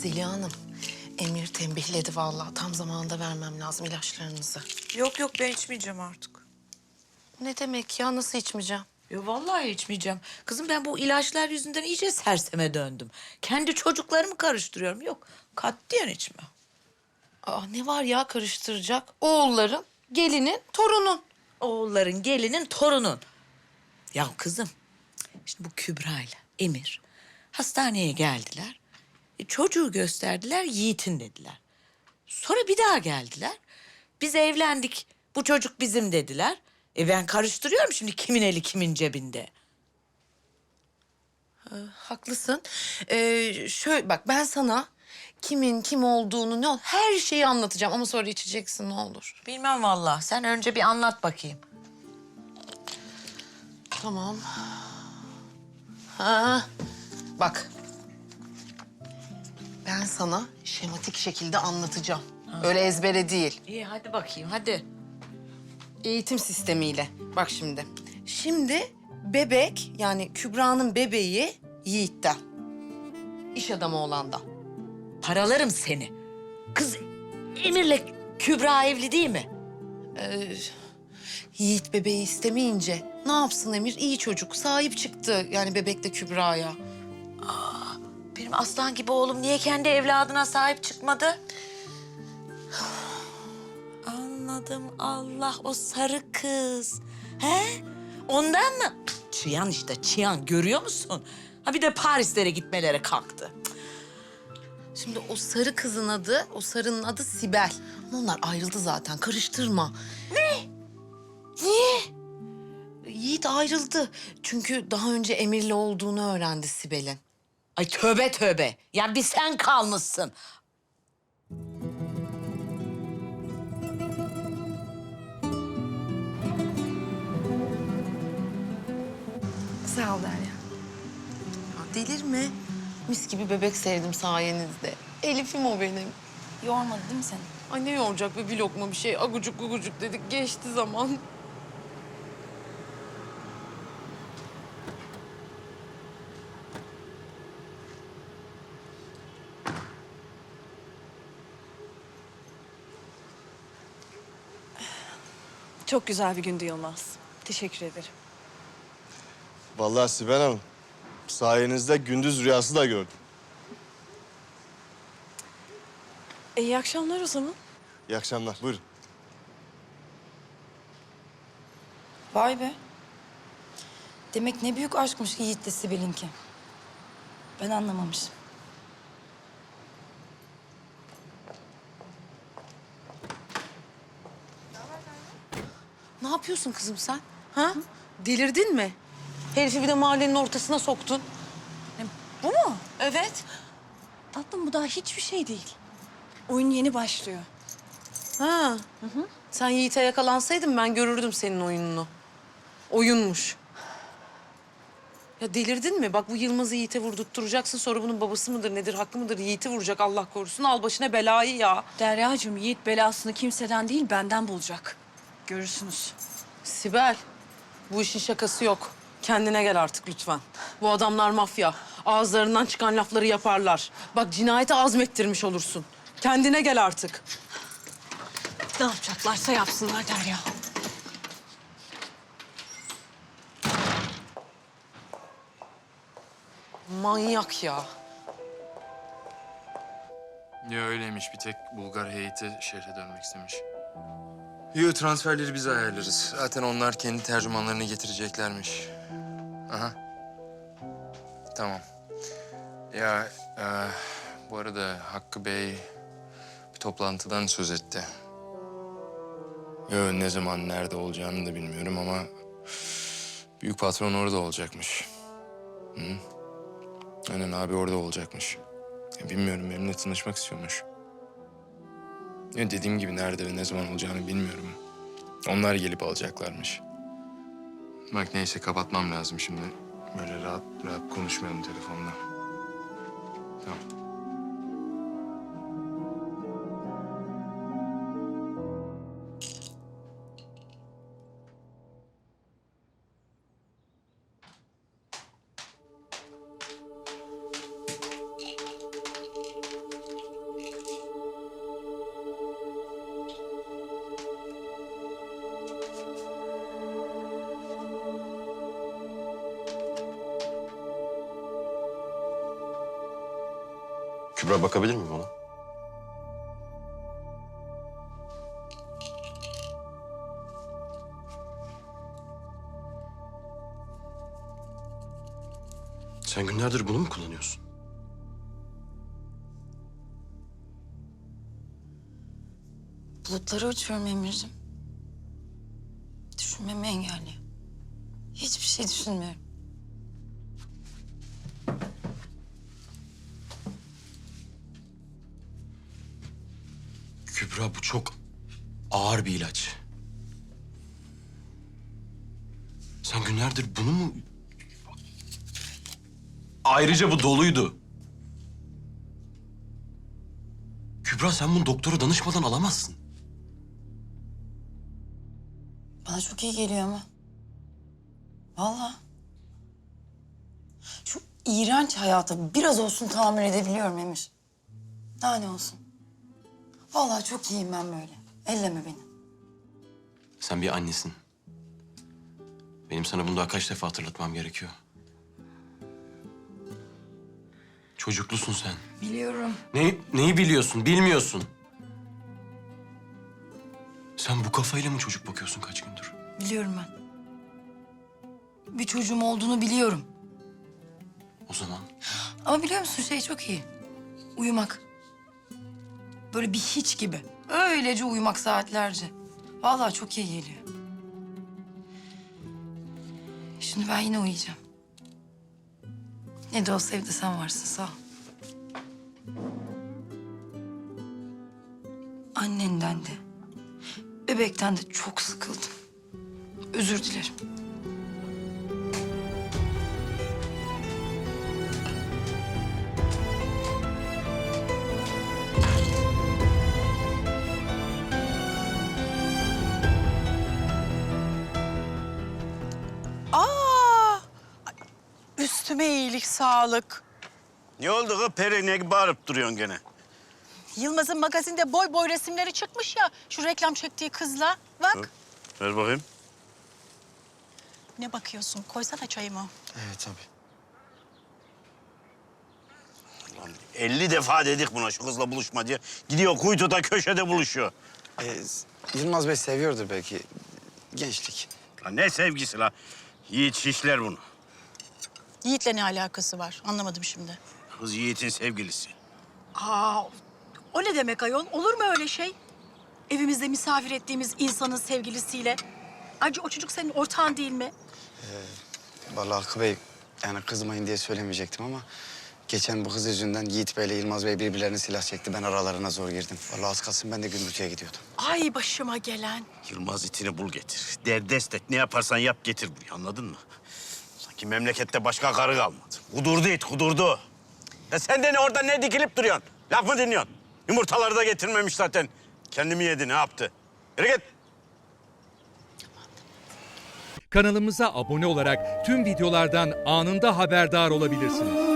Zeliha Hanım, Emir tembihledi vallahi. Tam zamanında vermem lazım ilaçlarınızı. Yok yok ben içmeyeceğim artık. Ne demek ya? Nasıl içmeyeceğim? Ya vallahi içmeyeceğim. Kızım ben bu ilaçlar yüzünden iyice serseme döndüm. Kendi çocuklarımı karıştırıyorum. Yok katiyen içme. Aa, ne var ya karıştıracak? Oğulların, gelinin, torunun. Oğulların, gelinin, torunun. Ya kızım, şimdi bu Kübra ile Emir hastaneye geldiler. Çocuğu gösterdiler, Yiğit'in dediler. Sonra bir daha geldiler. Biz evlendik, bu çocuk bizim dediler. E ben karıştırıyorum şimdi kimin eli kimin cebinde. Haklısın. Ee, şöyle bak ben sana kimin kim olduğunu ne ol her şeyi anlatacağım ama sonra içeceksin ne olur. Bilmem vallahi. Sen önce bir anlat bakayım. Tamam. Ha. Bak. Ben sana şematik şekilde anlatacağım. Öyle ezbere değil. İyi hadi bakayım hadi. Eğitim sistemiyle. Bak şimdi. Şimdi bebek yani Kübra'nın bebeği Yiğit'ten. İş adamı olandan. Paralarım seni. Kız Emir'le Kübra evli değil mi? Ee, Yiğit bebeği istemeyince ne yapsın Emir? İyi çocuk. Sahip çıktı yani bebekle Kübra'ya. Benim aslan gibi oğlum niye kendi evladına sahip çıkmadı? Anladım Allah o sarı kız. He? Ondan mı? Çıyan işte çıyan görüyor musun? Ha bir de Parislere gitmelere kalktı. Şimdi o sarı kızın adı, o sarının adı Sibel. Ama onlar ayrıldı zaten. Karıştırma. Niye? Yiğit ayrıldı. Çünkü daha önce Emir'le olduğunu öğrendi Sibel'in. Ay tövbe tövbe. Ya bir sen kalmışsın. Sağ ol Derya. Ya delirme. Mis gibi bebek sevdim sayenizde. Elif'im o benim. Yormadı değil mi seni? Ay ne yoracak be bir lokma bir şey. Agucuk gugucuk dedik geçti zaman. Çok güzel bir gündü Yılmaz. Teşekkür ederim. Vallahi Sibel Hanım, sayenizde gündüz rüyası da gördüm. E, iyi akşamlar o zaman. İyi akşamlar, buyurun. Vay be. Demek ne büyük aşkmış Yiğit'le Sibel'inki. Ben anlamamışım. Ne yapıyorsun kızım sen? Ha? Delirdin mi? Herifi bir de mahallenin ortasına soktun. Bu mu? Evet. Tatlım bu daha hiçbir şey değil. Oyun yeni başlıyor. Ha. Sen Yiğit'e yakalansaydın ben görürdüm senin oyununu. Oyunmuş. Ya delirdin mi? Bak bu Yılmaz'ı Yiğit'e vurdurtturacaksın. Sonra bunun babası mıdır nedir, hakkı mıdır? Yiğit'i vuracak Allah korusun. Al başına belayı ya. Derya'cığım Yiğit belasını kimseden değil benden bulacak. Görürsünüz. Sibel, bu işin şakası yok. Kendine gel artık lütfen. Bu adamlar mafya. Ağızlarından çıkan lafları yaparlar. Bak cinayeti azmettirmiş olursun. Kendine gel artık. Ne yapacaklarsa yapsınlar Derya. Manyak ya. Ya öyleymiş bir tek Bulgar heyeti şehre dönmek istemiş. Yo transferleri biz ayarlarız. Zaten onlar kendi tercümanlarını getireceklermiş. Aha. Tamam. Ya e, bu arada Hakkı Bey bir toplantıdan söz etti. Yo ne zaman nerede olacağını da bilmiyorum ama büyük patron orada olacakmış. Hı? Aynen abi orada olacakmış. Bilmiyorum benimle tanışmak istiyormuş. Ya dediğim gibi nerede ve ne zaman olacağını bilmiyorum. Onlar gelip alacaklarmış. Bak neyse kapatmam lazım şimdi. Böyle rahat rahat konuşmayalım telefonda. Tamam. Kübra bakabilir miyim ona? Sen günlerdir bunu mu kullanıyorsun? Bulutları uçuyorum Emir'cim. Düşünmemi engelliyor. Hiçbir şey düşünmüyorum. Kübra bu çok ağır bir ilaç. Sen günlerdir bunu mu... Ayrıca bu doluydu. Kübra sen bunu doktora danışmadan alamazsın. Bana çok iyi geliyor ama. Vallahi. Şu iğrenç hayatı biraz olsun tahammül edebiliyorum Emir. Daha ne olsun. Vallahi çok iyiyim ben böyle. Elleme beni. Sen bir annesin. Benim sana bunu daha kaç defa hatırlatmam gerekiyor. Çocuklusun sen. Biliyorum. Ne, neyi biliyorsun, bilmiyorsun. Sen bu kafayla mı çocuk bakıyorsun kaç gündür? Biliyorum ben. Bir çocuğum olduğunu biliyorum. O zaman Ama biliyor musun şey çok iyi. Uyumak. Böyle bir hiç gibi. Öylece uyumak saatlerce. Vallahi çok iyi geliyor. Şimdi ben yine uyuyacağım. Ne de olsa evde sen varsın sağ ol. Annenden de, bebekten de çok sıkıldım. Özür dilerim. Üstüme iyilik, sağlık. Ne oldu kız Peri ne bağırıp duruyorsun gene? Yılmaz'ın magazinde boy boy resimleri çıkmış ya. Şu reklam çektiği kızla. Bak. Ver bakayım. Ne bakıyorsun? Koysana çayımı. Evet tabii. Lan 50 defa dedik buna şu kızla buluşma diye. Gidiyor kuytuda köşede buluşuyor. Ee, Yılmaz Bey seviyordur belki. Gençlik. Lan ne sevgisi la. Yiğit şişler bunu. Yiğit'le ne alakası var? Anlamadım şimdi. Kız Yiğit'in sevgilisi. Aa, o ne demek ayol? Olur mu öyle şey? Evimizde misafir ettiğimiz insanın sevgilisiyle. Ayrıca o çocuk senin ortağın değil mi? Vallahi Hakkı Bey yani kızmayın diye söylemeyecektim ama... ...geçen bu kız yüzünden Yiğit Bey ile Yılmaz Bey birbirlerine silah çekti. Ben aralarına zor girdim. Vallahi az kalsın ben de gümbürtüye gidiyordum. Ay başıma gelen. Yılmaz itini bul getir. Derdest et. Ne yaparsan yap getir buraya anladın mı? Sanki memlekette başka karı kalmadı. Kudurdu it kudurdu. Ya sen de ne orada ne dikilip duruyorsun? Laf mı dinliyorsun? Yumurtaları da getirmemiş zaten. Kendimi yedi ne yaptı? Yürü git. Kanalımıza abone olarak tüm videolardan anında haberdar olabilirsiniz.